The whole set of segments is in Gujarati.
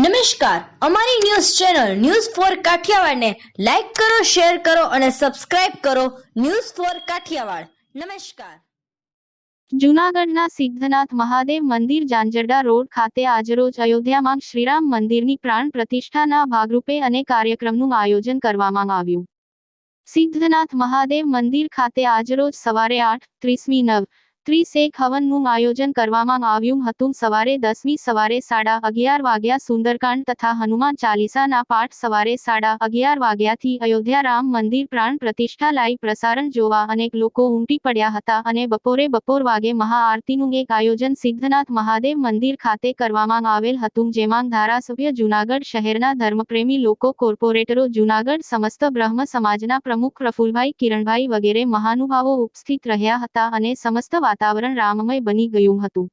નમસ્કાર. અમારી ન્યૂઝ ચેનલ ન્યૂઝ ફોર કાઠિયાવાડને લાઈક કરો, શેર કરો અને સબસ્ક્રાઇબ કરો ન્યૂઝ ફોર કાઠિયાવાડ. નમસ્કાર. જૂનાગઢના સિદ્ધનાથ મહાદેવ મંદિર જાંજરડા રોડ ખાતે આજરોજ અયોધ્યામાં શ્રીરામ મંદિરની પ્રાણ પ્રતિષ્ઠાના ભાગરૂપે અને કાર્યક્રમનું આયોજન કરવામાં આવ્યું. સિદ્ધનાથ મહાદેવ મંદિર ખાતે આજરોજ સવારે આઠ, ત્રીસમી નવ ત્રીસ એક હવનનું આયોજન કરવામાં આવ્યું હતું. સવારે દસમી સવારે સાડા અગિયાર વાગ્યા સુંદરકાંડ તથા હનુમાન ચાલીસાના પાઠ સવારે સાડા અગિયાર વાગ્યાથી અયોધ્યા રામ મંદિર પ્રાણ પ્રતિષ્ઠા લાઈવ પ્રસારણ જોવા અનેક લોકો ઉમટી પડ્યા હતા અને બપોરે બપોર વાગે મહાઆરતીનું એક આયોજન સિદ્ધનાથ મહાદેવ મંદિર ખાતે કરવામાં આવેલ હતું, જેમાં ધારાસભ્ય જૂનાગઢ શહેરના ધર્મપ્રેમી લોકો, કોર્પોરેટરો, જૂનાગઢ સમસ્ત બ્રહ્મ સમાજના પ્રમુખ પ્રફુલભાઈ કિરણભાઈ વગેરે મહાનુભાવો ઉપસ્થિત રહ્યા હતા અને સમસ્ત વાતાવરણ રામમય બની ગયું હતું.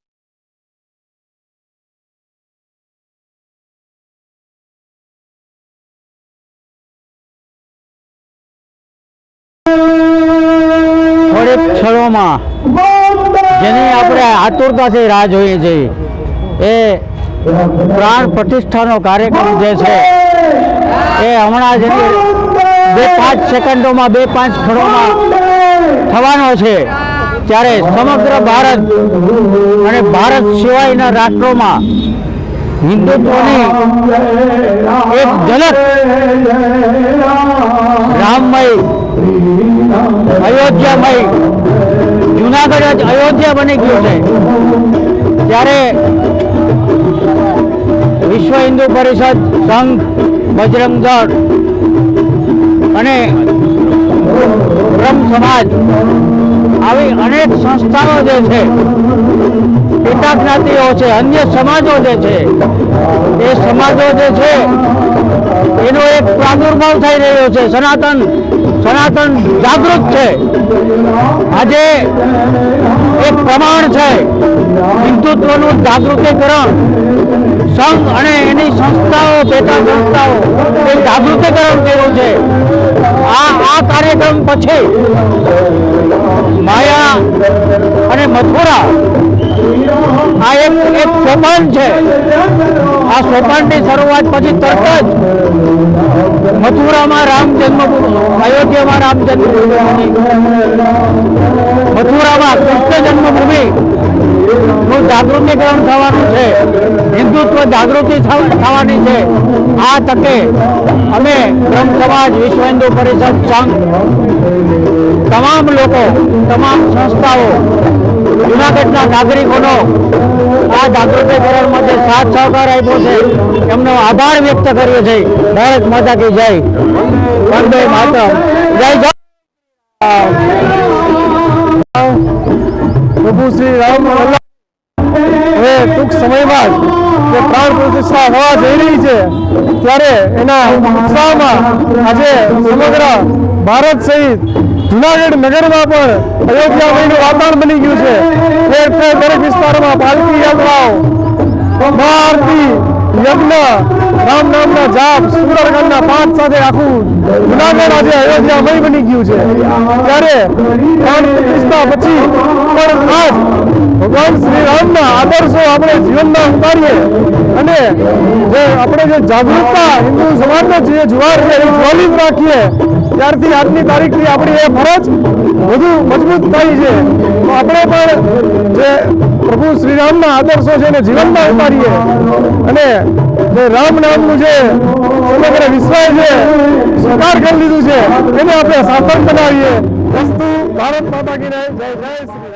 જેની આપણે આતુરતાથી રાહ જોઈએ છીએ એ પ્રાણ પ્રતિષ્ઠાનો કાર્યક્રમ જે છે, એ હમણાં જેની બે પાંચ સેકન્ડોમાં, બે પાંચ ક્ષણોમાં થવાનો છે. ત્યારે સમગ્ર ભારત અને ભારત સિવાયના રાષ્ટ્રોમાં હિન્દુત્વની એક ઝલક રામમય અયોધ્યામય, જુનાગઢ જ અયોધ્યા બની ગયું છે. ત્યારે વિશ્વ હિન્દુ પરિષદ સંઘ, બજરંગ અને બ્રહ્મ સમાજ આવી અનેક સંસ્થાઓ જે છે પેટા જ્ઞાતિઓ છે, અન્ય સમાજો જે છે, એ સમાજો જે છે, એનો એક પ્રાદુર્ભાવ થઈ રહ્યો છે. સનાતન સનાતન જાગૃત છે. આજે એક પ્રમાણ છે, હિન્દુત્વનું જાગૃતિકરણ. સંઘ અને એની સંસ્થાઓ, પેટા સંસ્થાઓ, એ જાગૃતિકરણ કર્યું છે. કાર્યક્રમ પછી માયા અને મથુરા આ એક એક સોપાન છે. આ સોપાનની શરૂઆત પછી તરત જ મથુરામાં રામ જન્મભૂમિ, અયોધ્યામાં રામ જન્મભૂમિ. મથુરામાં કૃષ્ણ જન્મભૂમિ. નું જાગૃતિકરણ થવાનું છે. હિન્દુત્વ જાગૃતિ થવાની છે. આ તકે અમે બ્રહ્મ સમાજ, વિશ્વ હિન્દુ પરિષદ, સંઘ, તમામ લોકો, તમામ સંસ્થાઓ, જુનાગઢના નાગરિકોનો આ જાગૃતિકરણ માટે સાથ સહકાર આપ્યો છે, એમનો આભાર વ્યક્ત કર્યો છે. ભારત માતા કી જય. વંદે માતા જય જય પ્રભુ શ્રી રામ ટૂંક સમયમાં જ પ્રાણ પ્રતિષ્ઠા હોવા જઈ રહી છે, ત્યારે એના ઉત્સાહમાં આજે સમગ્ર ભારત સહિત જુનાગઢ નગરમાં પણ અયોધ્યા મહિનું વાતાવરણ બની ગયું છે. દરેક વિસ્તારમાં પાલકી યાત્રાઓ મહાઆરતી યજ્ઞ, રામ નામના જાપ, સુંદરકાંડના પાઠ સાથે આખું જુનાગઢ આજે અયોધ્યામય બની ગયું છે. ત્યારે પ્રાણ પ્રતિષ્ઠા પછી પણ આજ ભગવાન શ્રી રામના આદર્શો આપણે જીવનમાં ઉતારીએ અને જે આપણે જે જાગૃતતા હિન્દુ સમાજનો જે જુવાર છે, એ જ્વલિત રાખીએ. ત્યારથી આજની તારીખથી આપણી એ ફરજ વધુ મજબૂત થઈ છે. તો આપણે પણ જે પ્રભુ શ્રીરામના આદર્શો છે, એને જીવનમાં ઉતારીએ અને જે રામ નામનું જે સમગ્ર વિશ્વ છે, સ્વીકાર કરી લીધું છે, એને આપણે સાર્થક બનાવીએ. વસ્તુ ભારત માતા કી જય જય શ્રી રામ